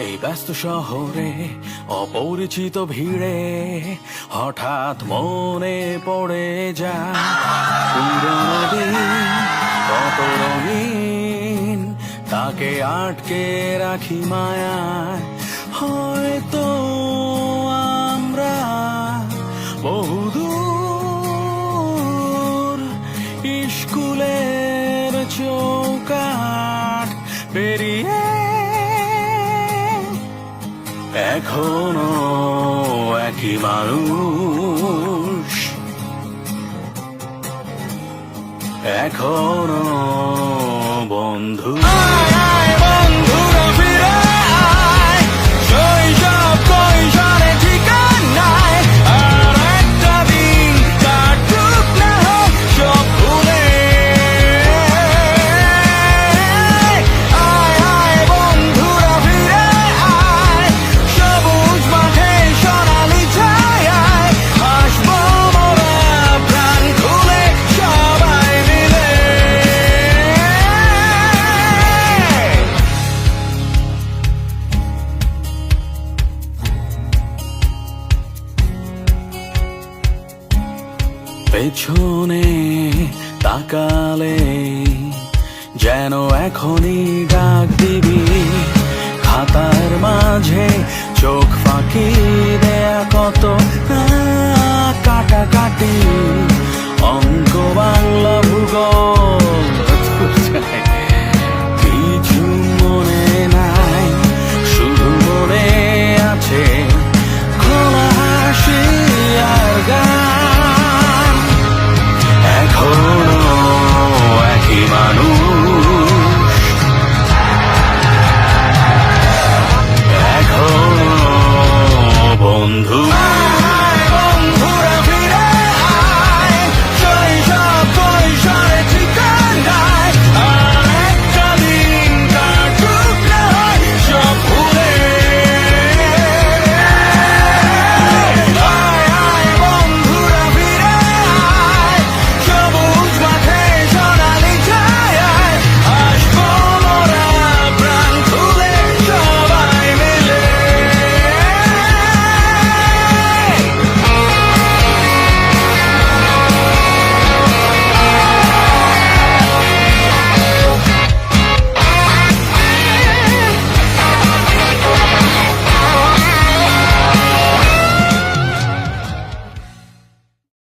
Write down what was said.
এই ব্যস্ত শহরে, অপরিচিত ভিড়ে হঠাৎ মনে পড়ে যায়। কত রঙিন, তাকে আটকে রাখি মায়ায়। হয়তো আমরা বহুদূর স্কুলের এখনও একই মানুষ। এখনও বন্ধু। পেছনে তাকালে যেন এখনই ডাক দিবি। খাতার মাঝে চোখ ফাঁকি দেয়া কত